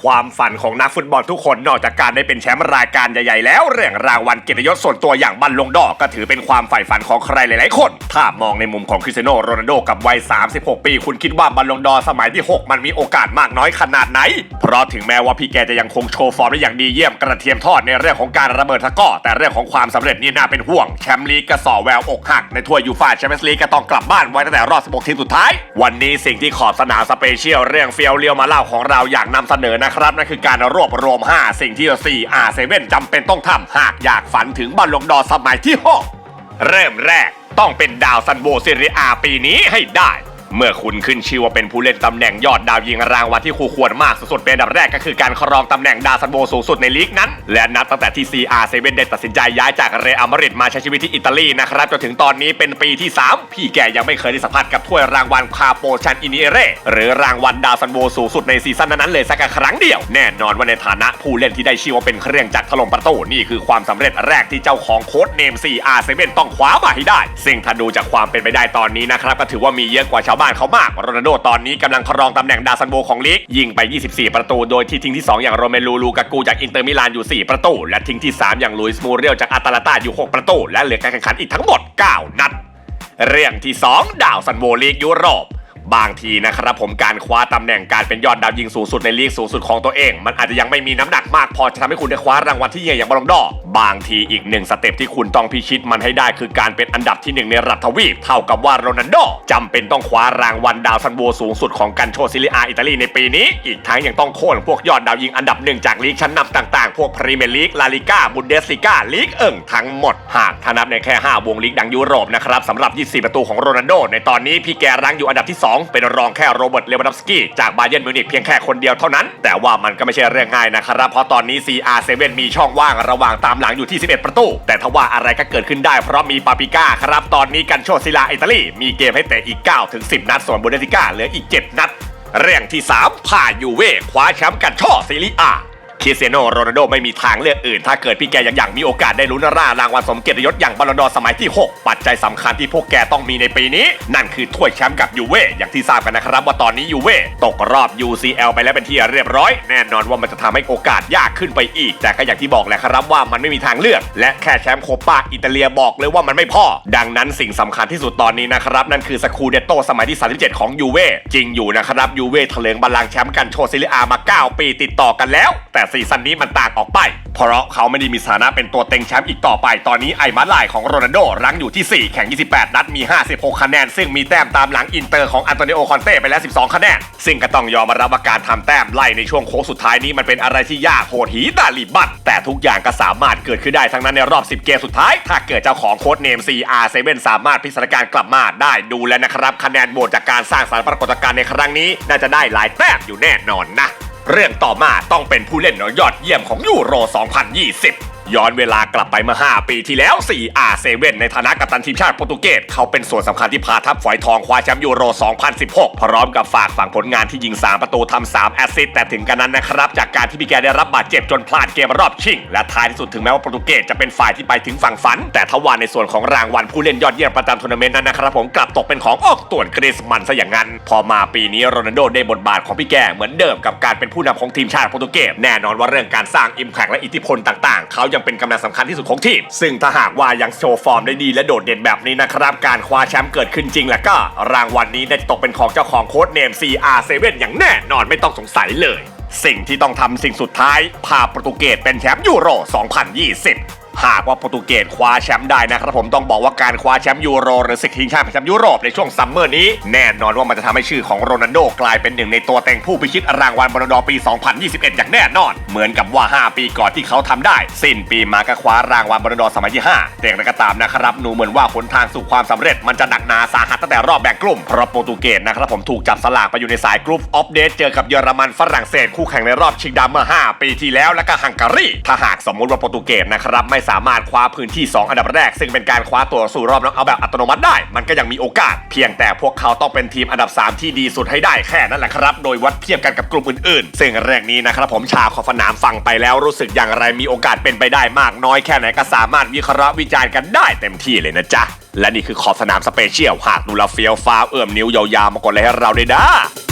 ความฝันของนักฟุตบอลทุกคนนอกจากการได้เป็นแชมป์รายการใหญ่ๆแล้ว เรื่องรางวัลเกียรติยศส่วนตัวอย่างบัลลงดอร์ก็ถือเป็นความใฝ่ฝันของใครหลายๆคน ถ้ามองในมุมของคริสเตียโนโรนัลโดกับวัย 36 ปี คุณคิดว่าบัลลงดอร์สมัยที่ 6 มันมีโอกาสมากน้อยขนาดไหน เพราะถึงแม้ว่าพี่แกจะยังคงโชว์ฟอร์มได้อย่างดีเยี่ยมกระเทียมทอดในเรื่องของการระเบิดตะก้อแต่เรื่องของความสำเร็จนี่น่าเป็นห่วงแชมป์ลีกกระสอแววอกหักในถ้วยยูฟ่าแชมเปี้ยนส์ลีกก็ต้องกลับบ้านไว้ตั้งแต่รอบ 16 ทีมสุดท้าย วันนี้สิ่งที่ขอบสนามสเปเชียลเรื่องเฟียวเลียวมาเล่าของเราอยากนำเสนอนะครับนั่นคือการรวบรวม 5 สิ่งที่ 4 R7 จำเป็นต้องทำหากอยากฝันถึงบอลลงดอสมัยที่ 6 เริ่มแรกต้องเป็นดาวซันโบซีรีอาปีนี้ให้ได้ เมื่อคุณขึ้นชื่อว่าเป็นผู้เล่นตำแหน่งยอดดาวยิงรางวัลที่คู่ควรมากสุดๆเป็นอันดับแรกก็คือการครองตำแหน่งดาวซันโบสูงสุดในลีกนั้น และนับตั้งแต่ที่ CR7 ได้ตัดสินใจย้ายจากเรอัลมาดริดมาใช้ชีวิตที่อิตาลีนะครับจนถึงตอนนี้เป็นปีที่ 3 พี่แกยังไม่เคยได้สัมผัสกับถ้วยรางวัลคาโปชันอินเอเรหรือรางวัลดาวซันโบสูงสุดในซีซั่นนั้นๆเลยสักครั้งเดียว แน่นอนว่าในฐานะผู้เล่นที่ได้ชื่อว่าเป็นเครื่องจักรถล่มประตูนี่คือความสำเร็จแรกที่เจ้าของโค้ดเนม CR7 ต้องคว้ามาให้ได้ ซึ่งถ้าดูจากความเป็นไปได้ตอนนี้นะครับก็ถือว่ามีเยอะกว่าชาวบ้านเขามากโรนัลโดตอนนี้กำลังครองตำแหน่งดาวซันโบของลีกยิงไป 24 ประตู โดยที่ทิ้งที่ 2 อย่างโรเมลูลูกากูจากอินเตอร์มิลานอยู่ 4 ประตู และทิ้งที่ 3 อย่างลุยส์มูเรียลจากอาตาลาตาอยู่ 6 ประตู และเหลือการแข่งขันอีกทั้งหมด 9 นัด เรื่องที่ 2 ดาวซันโบลีกยุโรป บางทีนะครับผมการคว้าตำแหน่งการเป็นยอดดาวยิงสูงสุดในลีกสูงสุดของตัวเอง มันอาจจะยังไม่มีน้ำหนักมากพอจะทำให้คุณได้คว้ารางวัลที่ใหญ่อย่างบอลลงดอร์บางทีอีกหนึ่งสเต็ปที่คุณต้องพิชิตมันให้ได้คือการเป็นอันดับที่หนึ่งในรัฐทวีปเท่ากับว่าโรนัลโดจำเป็นต้องคว้ารางวัลดาวซันโบสูงสุดของกันโชซิลิอาอิตาลีในปีนี้ อีกทั้งยังต้องโค่นพวกยอดดาวยิงอันดับหนึ่งจากลีกชั้นนำต่างๆ พวกพรีเมียร์ลีกลาลิก้าบุนเดสลิก้าลีกเอิงทั้งหมดหากถ้านับในแค่ 5 วงลีกดังยุโรปนะครับสำหรับ 24 ประตูของโรนัลโดในตอนนี้พี่แกรั้งอยู่อันดับที่2เป็นรองแค่โรเบิร์ตเลวานดอฟสกี้จากบาเยิร์นมิวนิกเพียงแค่คนเดียวเท่านั้น แต่ว่ามันก็ไม่ใช่เรื่องง่ายนะครับ เพราะตอนนี้ CR7 มีช่องว่างระหว่างตามหลังอยู่ที่ 11 ประตู แต่ทว่าอะไรก็เกิดขึ้นได้เพราะมีปาปิก้าครับ ตอนนี้กันโชซิลาอิตาลีมีเกมให้เตะอีก 9 ถึง 10 นัด ส่วนบุนเดสิก้าเหลืออีก 7 นัด เรื่องที่ 3 ผ่ายูเว่คว้าแชมป์กันช่อซีรีอา คริสเตียโนโรนัลโดไม่มีทางเลือกอื่น ถ้าเกิดพี่แกยังอยากมีโอกาสได้ลุ้นร่ารางวัลสมเกียรติยศอย่างบอลลอนดอร์สมัยที่ 6 ปัจจัยสำคัญที่พวกแกต้องมีในปีนี้ นั่นคือถ้วยแชมป์กับยูเว่อย่างที่ทราบกันนะครับ ว่าตอนนี้ยูเว่ตกรอบ UCL ไปแล้วเป็นที่เรียบร้อย แน่นอนว่ามันจะทำให้โอกาสยากขึ้นไปอีก แต่ก็อย่างที่บอกแหละครับว่ามันไม่มีทางเลือก และแค่แชมป์โคปาอิตาเลียบอกเลยว่ามันไม่พอดังนั้นสิ่งสำคัญที่สุดตอนนี้นะครับนั่นคือสคูเดโตสมัยที่ 37 ของยูเว่จริงอยู่นะครับยูเว่ถลิงบัลลังก์แชมป์กันโชซิลิอามา 9 ปีติดต่อกันแล้ว แต่ซีซั่นนี้มันต่างออกไป เพราะเขาไม่ได้มีสถานะเป็นตัวเต็งแชมป์อีกต่อไป ตอนนี้ไอ้มาลายของโรนัลโดรั้งอยู่ที่ 4 แข่ง 28 นัดมี 56 คะแนน ซึ่งมีแต้มตามหลังอินเตอร์ของอันโตนิโอคอนเต้ไปแล้ว 12 คะแนน ซึ่งก็ต้องยอมรับว่าการทำแต้มไล่ในช่วงโค้งสุดท้ายนี้มันเป็นอะไรที่ยากโหดหีตาลีบัตแต่ทุกอย่างก็สามารถเกิดขึ้นได้ทั้งนั้นในรอบ 10 เกมสุดท้าย ถ้าเกิดเจ้าของโค้ดเนม CR7 สามารถพิสถานการณ์กลับมาได้ดูแลนะครับคะแนนโหวตจากการสร้างสรรค์ปรากฏการณ์ในครั้งนี้ น่าจะได้หลายแต้มอยู่แน่นอนนะ เรื่องต่อมาต้องเป็นผู้เล่นยอดเยี่ยมของยูโร 2020 ย้อนเวลากลับไปเมื่อ5ปีที่แล้ว 4R7 ในฐานะกัปตันทีมชาติโปรตุเกส เขาเป็นส่วนสำคัญที่พาทัพฝอยทองคว้าแชมป์ยูโร 2016 พร้อมกับฝากฝังผลงานที่ยิง 3 ประตูทำ 3 แอสซิสต์แต่ถึงกันนั้นนะครับ จากการที่พี่แกได้รับบาดเจ็บจนพลาดเกมรอบชิง และท้ายที่สุดถึงแม้ว่าโปรตุเกสจะเป็นฝ่ายที่ไปถึงฝั่งฝัน แต่ทว่าในส่วนของรางวัลผู้เล่นยอดเยี่ยมประจำทัวร์นาเมนต์นั้นนะครับผมกลับตกเป็นของออกต่วนกรีซมันซะอย่างนั้น พอมาปีนี้โรนัลโดได้บทบาทของพี่แกเหมือนเดิมกับการเป็นผู้นำของทีมชาติโปรตุเกสแน่นอนว่าเรื่องการสร้างอิมแพกและอิทธิพลต่างๆ เขายังเป็นกำลังสำคัญที่สุดของทีม ซึ่งถ้าหากว่ายังโชว์ฟอร์มได้ดีและโดดเด่นแบบนี้นะครับการคว้าแชมป์เกิดขึ้นจริงแล้วก็ รางวัลนี้ได้ตกเป็นของเจ้าของโค้ดเนม CR7 อย่างแน่นอนไม่ต้องสงสัยเลย สิ่งที่ต้องทำสิ่งสุดท้าย พาโปรตุเกสเป็นแชมป์ยูโร 2020 หากว่าโปรตุเกสคว้าแชมป์ได้นะครับผมต้องบอกว่าการคว้าแชมป์ยูโรหรือศึกทีมชาติแชมป์ยุโรปในช่วงซัมเมอร์นี้ แน่นอนว่ามันจะทำให้ชื่อของโรนัลโดกลายเป็นหนึ่งในตัวเต็งผู้พิชิตรางวัลบอลดอปี 2021 อย่างแน่นอน เหมือนกับว่า 5 ปีก่อนที่เขาทำได้ สิ้นปีมาก็คว้ารางวัลบอลดอสมัยที่ 5 แต่อย่างไรก็ตามนะครับหนูเหมือนว่าหนทางสู่ความสำเร็จมันจะหนักหนาสาหัสตั้งแต่รอบแบ่งกลุ่มเพราะโปรตุเกสนะครับผมถูกจับสลากไปอยู่ในสายกรุ๊ปออฟเดตเจอกับเยอรมันฝรั่งเศสคู่แข่งในรอบชิงดำเมื่อ 5 ปีที่แล้วและก็ฮังการีถ้าหากสมมุติว่าโปรตุเกสนะครับไม่สามารถคว้าพื้นที่ 2 อันดับแรก ซึ่งเป็นการคว้าตัวสู่รอบน็อกเอาท์แบบอัตโนมัติได้ มันก็ยังมีโอกาส เพียงแต่พวกเขาต้องเป็นทีมอันดับ 3 ที่ดีสุดให้ได้แค่นั้นแหละครับ โดยวัดเทียบกันกับกลุ่มอื่นๆ ซึ่งเรื่องนี้นะครับผมชาวขอบสนามฟังไปแล้วรู้สึกอย่างไรมีโอกาสเป็นไปได้มากน้อยแค่ไหนก็สามารถวิเคราะห์วิจารณ์กันได้เต็มที่เลยนะจ๊ะและนี่คือขอบสนามสเปเชียลหากดูแลเฟียวฟ้าเอื้อมนิ้วยาวๆมากดเลยให้เราด้วยนะ